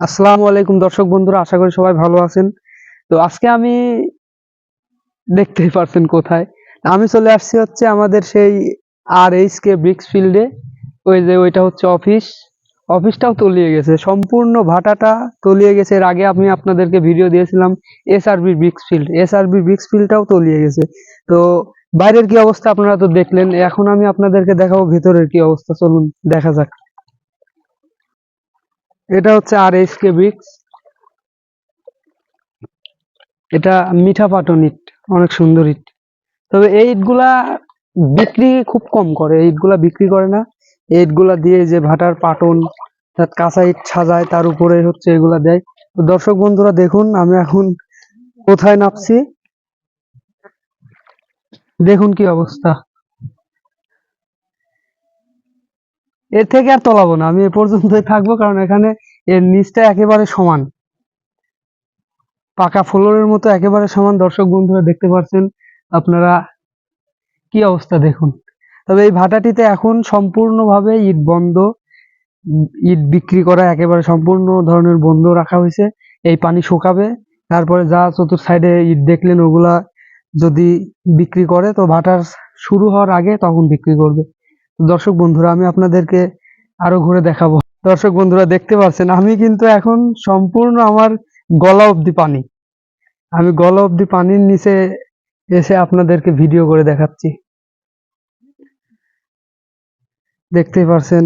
আসসালামু আলাইকুম দর্শক বন্ধুরা, আশা করি সবাই ভালো আছেন। তো আজকে আমি দেখতেই পারছেন কোথায়। আমি চলে আসছি হচ্ছে আমাদের সেই আর এইচ কে ব্রিক্স ফিল্ডে ওই যে ওইটা হচ্ছে অফিস। অফিসটাও তলিয়ে গেছে, সম্পূর্ণ ভাটাটা তলিয়ে গেছে। এর আগে আমি আপনাদেরকে ভিডিও দিয়েছিলাম SRB bricks field SRB bricks ফিল্ডটাও তলিয়ে গেছে। তো বাইরের কি অবস্থা আপনারা তো দেখলেন, এখন আমি আপনাদেরকে দেখাবো ভেতরের কি অবস্থা। চলুন, দেখা যাক। এটা হচ্ছে আর এস কে এটা মিঠা পাটন ইট, অনেক সুন্দর ইট। তবে এই ইটগুলা বিক্রি খুব কম করে, এই ইটগুলা বিক্রি করে না। এই ইটগুলা দিয়ে যে ভাটার পাটন, তার কাঁচা ইট সাজায়, তার উপরে হচ্ছে এগুলা দেয়। তো দর্শক বন্ধুরা, দেখুন, আমি এখন কোথায় নামছি। দেখুন কি অবস্থা। এর থেকে আর তলাবো না, আমি এ পর্যন্তই থাকব, কারণ এখানে এর নিচটা একেবারে সমান। পাকা ফ্লোরের মতো একেবারে সমান, দর্শক বন্ধুরা দেখতে পাচ্ছেন আপনারা কি অবস্থা দেখুন। তবে এই ভাটাটিতে এখন সম্পূর্ণভাবে ইট বন্ধ, ইট বিক্রি করা একেবারে সম্পূর্ণ ধরনের বন্ধ রাখা হয়েছে, এই পানি শুকাবে, তারপরে যা চতুর সাইডে ইট দেখলেন ওগুলা যদি বিক্রি করে, তো ভাটার শুরু হওয়ার আগে তখন বিক্রি করবে। দর্শক বন্ধুরা, আমি আপনাদেরকে আরও ঘুরে দেখাবো। দর্শক বন্ধুরা, দেখতে পাচ্ছেন, আমি কিন্তু এখন সম্পূর্ণ আমার গলা অবধি পানি। আমি গলা অবধি পানির নিচে এসে আপনাদেরকে ভিডিও করে দেখাচ্ছি। দেখতেই পারছেন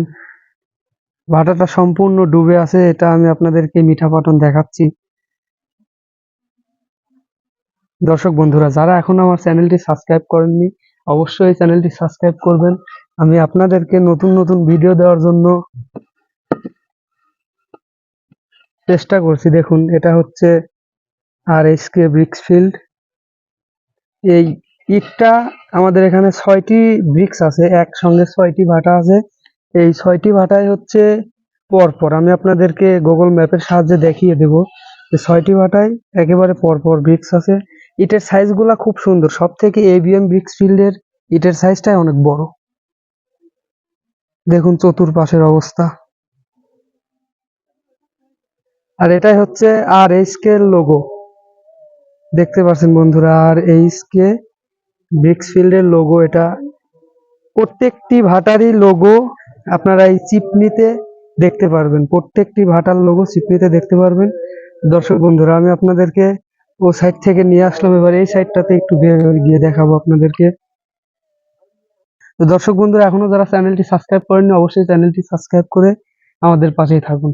ভাটাটা সম্পূর্ণ ডুবে আছে, এটা আমি আপনাদেরকে মিঠা পাটন দেখাচ্ছি। দর্শক বন্ধুরা, যারা এখন আমার চ্যানেলটি সাবস্ক্রাইব করেননি, অবশ্যই চ্যানেলটি সাবস্ক্রাইব করবেন। আমি আপনাদেরকে নতুন নতুন ভিডিও দেওয়ার জন্য চেষ্টা করছি। দেখুন, এটা হচ্ছে R S K bricks field এই ইটটা আমাদের এখানে ছয়টি ব্রিক্স আছে, একসঙ্গে ছয়টি ভাটা আছে। এই ছয়টি ভাটায় হচ্ছে পরপর। আমি আপনাদেরকে গুগল ম্যাপের সাহায্যে দেখিয়ে দেব যে ছয়টি ভাটায় একেবারে পরপর ব্রিক্স আছে। ইটের সাইজগুলা খুব সুন্দর। সব থেকে এবিএম ব্রিক্স ফিল্ডের ইটের সাইজটাই অনেক বড়। দেখুন চতুর্পাশের অবস্থা। আর এটাই হচ্ছে আর এইচ কে লোগো দেখতে পাচ্ছেন বন্ধুরা, আর এইচ কে ব্রিক্স ফিল্ডের লোগো এটা। প্রত্যেকটি ভাটারই লোগো আপনারা এই চিপনিতে দেখতে পারবেন। প্রত্যেকটি ভাটার লোগো চিপনিতে দেখতে পারবেন। দর্শক বন্ধুরা, আমি আপনাদেরকে ও সাইড থেকে নিয়ে আসলাম। এবার এই সাইডটাতে একটু গিয়ে দেখাবো আপনাদেরকে। তো দর্শক বন্ধুরা, এখনও যারা চ্যানেলটি সাবস্ক্রাইব করেননি, অবশ্যই চ্যানেলটি সাবস্ক্রাইব করে আমাদের পাশেই থাকুন।